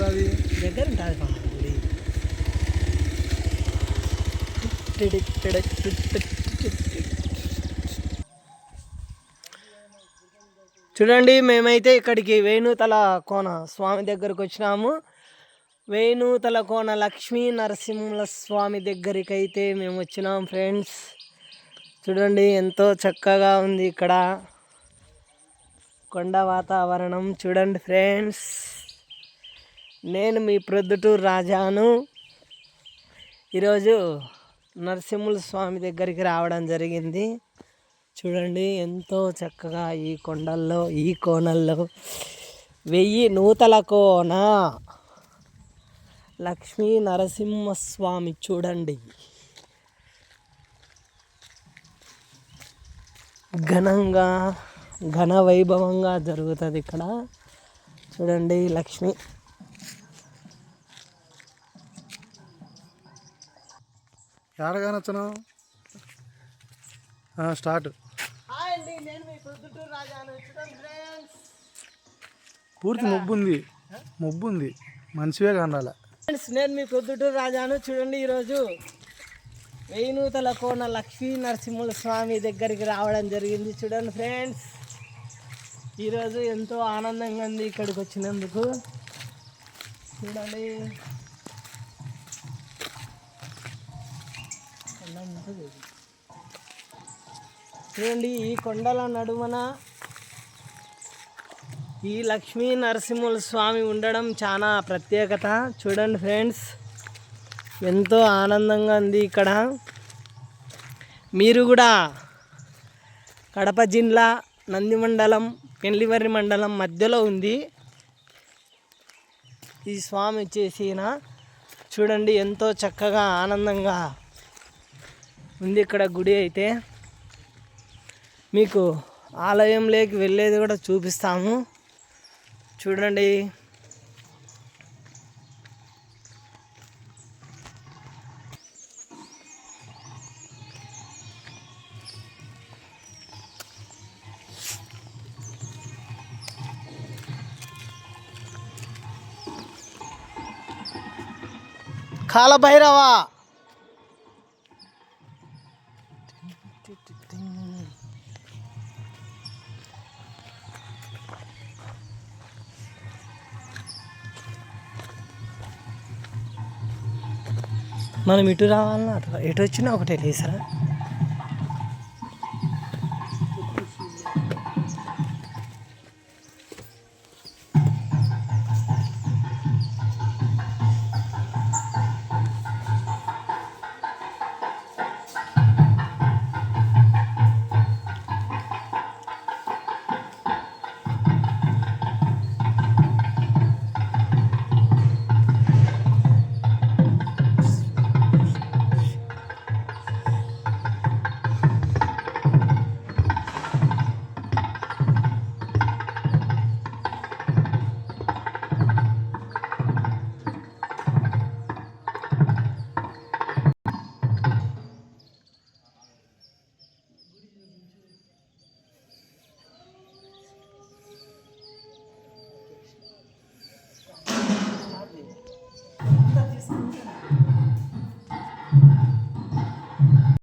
ఉంటుంది? దగ్గర ఉంటుంది చూడండి మేమైతే ఇక్కడికి వేణుతల కోన స్వామి దగ్గరకు వచ్చినాము. వేణుతల కోన లక్ష్మీ నరసింహ స్వామి దగ్గరికి అయితే మేము వచ్చినాం ఫ్రెండ్స్. చూడండి ఎంతో చక్కగా ఉంది ఇక్కడ. కొండ వాతావరణం చూడండి ఫ్రెండ్స్. నేను మీ ప్రొద్దుటూరు రాజాను. ఈరోజు నరసింహుల స్వామి దగ్గరికి రావడం జరిగింది. చూడండి ఎంతో చక్కగా ఈ కొండల్లో ఈ కోణల్లో వెయ్యి నూతల కోన లక్ష్మీ నరసింహస్వామి చూడండి. ఘనంగా ఘన వైభవంగా జరుగుతుంది ఇక్కడ. చూడండి లక్ష్మి. స్టార్ట్. అండి నేను మీ రాజాను చూడండి ఫ్రెండ్స్. పూర్తి మొబ్బు ఉంది మొబ్బు ఉంది మంచివే కానాల. ఫ్రెండ్స్ నేను మీ ప్రొద్దుటూరు రాజాను చూడండి ఈరోజు. వేణుతల కోన లక్ష్మీ నరసింహుల స్వామి దగ్గరికి రావడం జరిగింది. చూడండి ఫ్రెండ్స్. ఈరోజు ఎంతో ఆనందంగా ఉంది ఇక్కడికి వచ్చినందుకు. చూడండి. చూడండి ఈ కొండల నడుమన ఈ లక్ష్మీ నరసింహుల స్వామి ఉండడం చాలా ప్రత్యేకత. చూడండి ఫ్రెండ్స్ ఎంతో ఆనందంగా ఉంది ఇక్కడ. మీరు కూడా కడప జిల్లా నంది మండలం పెళ్ళివర్రి మండలం మధ్యలో ఉంది. ఈ స్వామి వచ్చేసిన చూడండి ఎంతో చక్కగా ఆనందంగా ఉంది ఇక్కడ గుడి అయితే. మీకు ఆలయంలోకి వెళ్ళేది కూడా చూపిస్తాము. చూడండి. కాలభైరవ మనం ఇటు రావాలన్నా అటు ఎటు వచ్చినా ఒకటే లేసరా?